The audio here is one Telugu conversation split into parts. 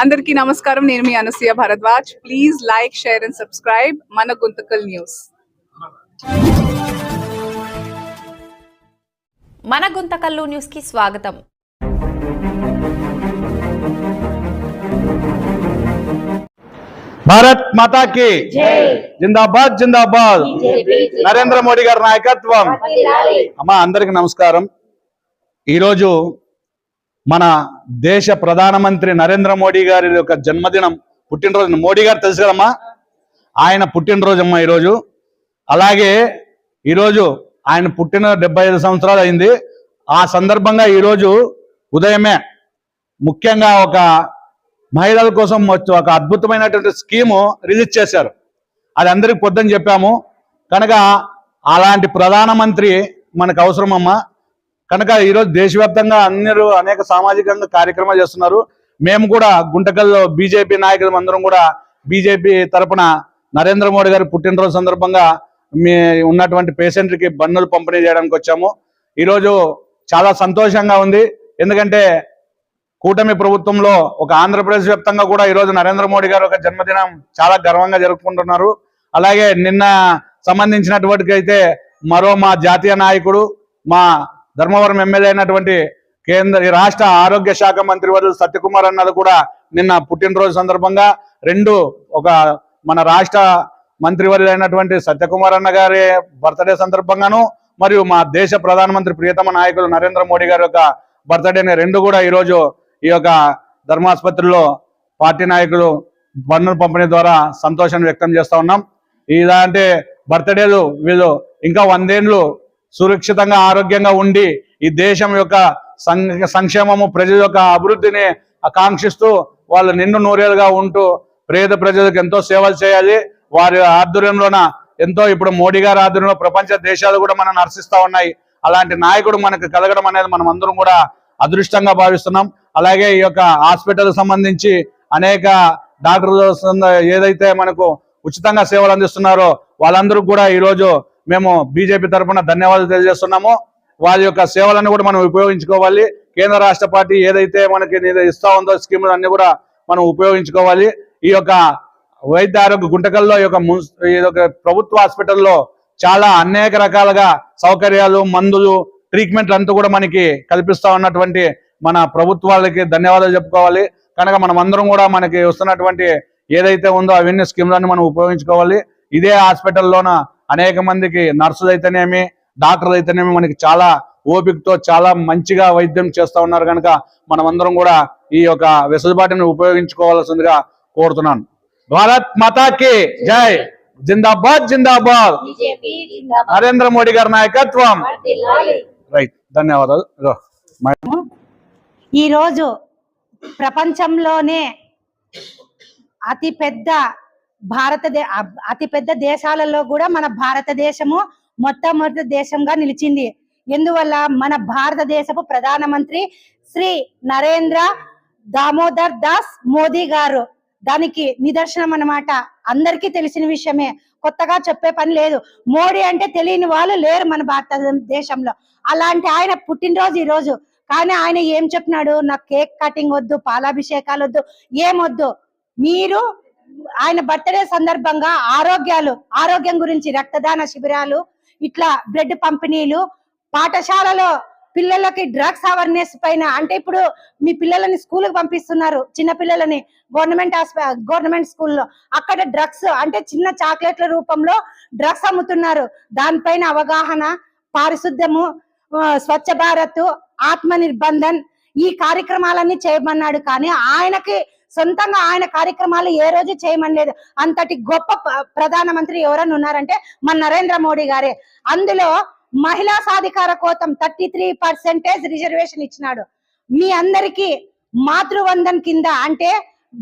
అందరికీ నమస్కారం. నేను మీ Anasuya Bharadwaj. Please like share and subscribe మన గుంతకల్ న్యూస్. మన గుంతకల్లు న్యూస్కి స్వాగతం. భారత్ మాతా కి జిందాబాద్ జిందాబాద్. నరేంద్ర మోడీ గారి నాయకత్వం. అమ్మా అందరికి నమస్కారం. ఈరోజు మన దేశ ప్రధానమంత్రి నరేంద్ర మోడీ గారి యొక్క జన్మదినం పుట్టినరోజు. మోడీ గారు తెలుసు కదమ్మా? ఆయన పుట్టినరోజు అమ్మా ఈరోజు. అలాగే ఈరోజు ఆయన పుట్టిన డెబ్బై ఐదు సంవత్సరాలు అయింది. ఆ సందర్భంగా ఈరోజు ఉదయమే ముఖ్యంగా ఒక మహిళల కోసం వచ్చి ఒక అద్భుతమైనటువంటి స్కీము రిలీజ్ చేశారు. అది అందరికి పొద్దుని చెప్పాము. కనుక అలాంటి ప్రధానమంత్రి మనకు అవసరమమ్మా. కనుక ఈరోజు దేశవ్యాప్తంగా అందరూ అనేక సామాజికంగా కార్యక్రమాలు చేస్తున్నారు. మేము కూడా గుంటకల్లో బీజేపీ నాయకులు అందరం కూడా బీజేపీ తరపున నరేంద్ర మోడీ గారి పుట్టినరోజు సందర్భంగా మీ ఉన్నటువంటి పేషెంట్కి బన్నులు పంపిణీ చేయడానికి వచ్చాము. ఈరోజు చాలా సంతోషంగా ఉంది. ఎందుకంటే కూటమి ప్రభుత్వంలో ఒక ఆంధ్రప్రదేశ్ వ్యాప్తంగా కూడా ఈరోజు నరేంద్ర మోడీ గారు ఒక జన్మదినం చాలా గర్వంగా జరుపుకుంటున్నారు. అలాగే నిన్న సంబంధించినటువంటి అయితే మరో మా జాతీయ నాయకుడు మా ధర్మవరం ఎమ్మెల్యే అయినటువంటి కేంద్ర ఈ రాష్ట్ర ఆరోగ్య శాఖ మంత్రి వర్యులు సత్యకుమార్ అన్నది కూడా నిన్న పుట్టినరోజు సందర్భంగా రెండు ఒక మన రాష్ట్ర మంత్రివర్యులు అయినటువంటి సత్యకుమార్ అన్న గారి బర్త్డే సందర్భంగాను మరియు మా దేశ ప్రధానమంత్రి ప్రియతమ నాయకులు నరేంద్ర మోడీ గారి యొక్క బర్త్డేని రెండు కూడా ఈరోజు ఈ యొక్క ధర్మాసుపత్రిలో పార్టీ నాయకులు బండ్లు పంపిణీ ద్వారా సంతోషాన్ని వ్యక్తం చేస్తూ ఉన్నాం. ఇలాంటి బర్త్డేలు వీళ్ళు ఇంకా వందేండ్లు సురక్షితంగా ఆరోగ్యంగా ఉండి ఈ దేశం యొక్క సం- సంక్షేమము ప్రజల యొక్క అభివృద్ధిని ఆకాంక్షిస్తూ వాళ్ళు నిన్ను నూరేలుగా ఉంటూ పేద ప్రజలకు ఎంతో సేవలు చేయాలి. వారి ఆధ్వర్యంలోన ఎంతో ఇప్పుడు మోడీ గారి ఆధ్వర్యంలో ప్రపంచ దేశాలు కూడా మనం నర్శిస్తూ ఉన్నాయి. అలాంటి నాయకుడు మనకు కలగడం అనేది మనం అందరం కూడా అదృష్టంగా భావిస్తున్నాం. అలాగే ఈ యొక్క హాస్పిటల్ సంబంధించి అనేక డాక్టర్లు ఏదైతే మనకు ఉచితంగా సేవలు అందిస్తున్నారో వాళ్ళందరూ కూడా ఈరోజు మేము బీజేపీ తరఫున ధన్యవాదాలు తెలియజేస్తున్నాము. వారి యొక్క సేవలను కూడా మనం ఉపయోగించుకోవాలి. కేంద్ర రాష్ట్ర పార్టీ ఏదైతే మనకి ఇస్తా ఉందో స్కీములు అన్ని కూడా మనం ఉపయోగించుకోవాలి. ఈ యొక్క వైద్య ఆరోగ్య గుంటకల్లో ఈ యొక్క ఈ యొక్క ప్రభుత్వ హాస్పిటల్లో చాలా అనేక రకాలుగా సౌకర్యాలు మందులు ట్రీట్మెంట్లు అంతా కూడా మనకి కల్పిస్తా ఉన్నటువంటి మన ప్రభుత్వాలకి ధన్యవాదాలు చెప్పుకోవాలి. కనుక మనం అందరం కూడా మనకి వస్తున్నటువంటి ఏదైతే ఉందో అవన్నీ స్కీమ్లన్నీ మనం ఉపయోగించుకోవాలి. ఇదే హాస్పిటల్లోన అనేక మందికి నర్సులు అయితేనేమి డాక్టర్లు అయితేనేమి మనకి చాలా ఓపికతో చాలా మంచిగా వైద్యం చేస్తా ఉన్నారు కనుక మనం అందరం కూడా ఈ యొక్క వెసులుబాటుని ఉపయోగించుకోవాల్సిందిగా కోరుతున్నాను. భారత్ మాతాకి జై! జిందాబాద్ జిందాబాద్! నరేంద్ర మోడీ గారి నాయకత్వం! రైట్ ధన్యవాదాలు. ఈరోజు ప్రపంచంలోనే అతి పెద్ద భారతదే అతిపెద్ద దేశాలలో కూడా మన భారతదేశము మొట్టమొదటి దేశంగా నిలిచింది. ఎందువల్ల మన భారతదేశపు ప్రధానమంత్రి శ్రీ నరేంద్ర దామోదర్ దాస్ మోదీ గారు. దానికి నిదర్శనం అన్నమాట. అందరికీ తెలిసిన విషయమే. కొత్తగా చెప్పే పని లేదు. మోడీ అంటే తెలియని వాళ్ళు లేరు మన భారతదేశంలో. అలాంటి ఆయన పుట్టినరోజు ఈ రోజు కానీ ఆయన ఏం చెప్పినాడు? నాకు కేక్ కటింగ్ వద్దు పాలాభిషేకాలు వద్దు ఏమొద్దు మీరు ఆయన బర్త్డే సందర్భంగా ఆరోగ్యాలు ఆరోగ్యం గురించి రక్తదాన శిబిరాలు ఇట్లా బ్లడ్ పంపిణీలు పాఠశాలలో పిల్లలకి డ్రగ్స్ అవేర్నెస్ పైన అంటే ఇప్పుడు మీ పిల్లలని స్కూల్కి పంపిస్తున్నారు చిన్న పిల్లలని గవర్నమెంట్ గవర్నమెంట్ స్కూల్లో. అక్కడ డ్రగ్స్ అంటే చిన్న చాక్లెట్ల రూపంలో డ్రగ్స్ అమ్ముతున్నారు. దానిపైన అవగాహన పారిశుద్ధ్యము స్వచ్ఛ భారత్ ఆత్మ నిర్బంధన్ ఈ కార్యక్రమాలన్నీ చేయమన్నాడు. కానీ ఆయనకి సొంతంగా ఆయన కార్యక్రమాలు ఏ రోజు చేయమనలేదు. అంతటి గొప్ప ప్రధానమంత్రి ఎవరన్నా ఉన్నారంటే మన నరేంద్ర మోడీ గారే. అందులో మహిళా సాధికార కోతం థర్టీ త్రీ పర్సెంటేజ్ రిజర్వేషన్ ఇచ్చినాడు. మీ అందరికీ మాతృవందన్ కింద అంటే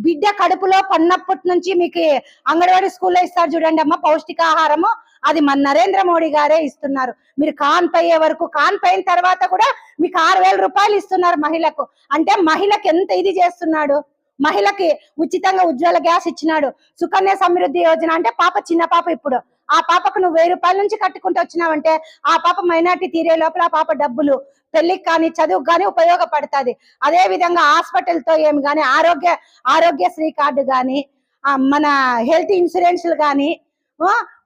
బిడ్డ కడుపులో పన్నప్పటి నుంచి మీకు అంగన్వాడీ స్కూల్లో ఇస్తారు చూడండి అమ్మ పౌష్టికాహారము అది మన నరేంద్ర మోడీ గారే ఇస్తున్నారు. మీరు కాన్ పోయే వరకు కాన్ పోయిన తర్వాత కూడా మీకు ఆరు వేల రూపాయలు ఇస్తున్నారు మహిళకు. అంటే మహిళకి ఎంత ఇది చేస్తున్నాడు? మహిళకి ఉచితంగా ఉజ్వల గ్యాస్ ఇచ్చినాడు. సుకన్య సమృద్ధి యోజన అంటే పాప చిన్న పాప ఇప్పుడు. ఆ పాపకు నువ్వు వెయ్యి రూపాయల నుంచి కట్టుకుంటూ వచ్చినావంటే ఆ పాప మైనార్టీ తీరే లోపల ఆ పాప డబ్బులు పెళ్ళికి కానీ చదువుకు కానీ ఉపయోగపడుతుంది. అదే విధంగా హాస్పిటల్తో ఏమి కానీ ఆరోగ్య ఆరోగ్యశ్రీ కార్డు కానీ మన హెల్త్ ఇన్సూరెన్స్లు కానీ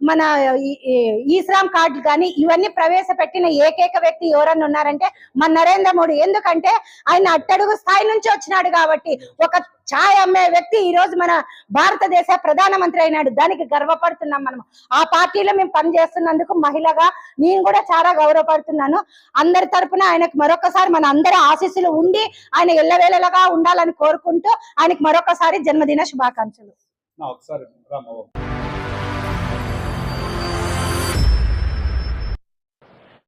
మన ఈ- ఈశ్రామ్ కార్డు కానీ ఇవన్నీ ప్రవేశపెట్టిన ఏకైక వ్యక్తి ఎవరన్నా ఉన్నారంటే మన నరేంద్ర మోడీ. ఎందుకంటే ఆయన అట్టడుగు స్థాయి నుంచి వచ్చినాడు కాబట్టి ఒక ఛాయ్ అమ్మే వ్యక్తి ఈ రోజు మన భారతదేశ ప్రధానమంత్రి అయినాడు. దానికి గర్వపడుతున్నాం మనం. ఆ పార్టీలో మేము పనిచేస్తున్నందుకు మహిళగా నేను కూడా చాలా గౌరవపడుతున్నాను. అందరి తరపున ఆయనకు మరొకసారి మన అందరి ఆశీస్సులు ఉండి ఆయన ఎల్లవేళలుగా ఉండాలని కోరుకుంటూ ఆయనకు మరొకసారి జన్మదిన శుభాకాంక్షలు. ఒకసారి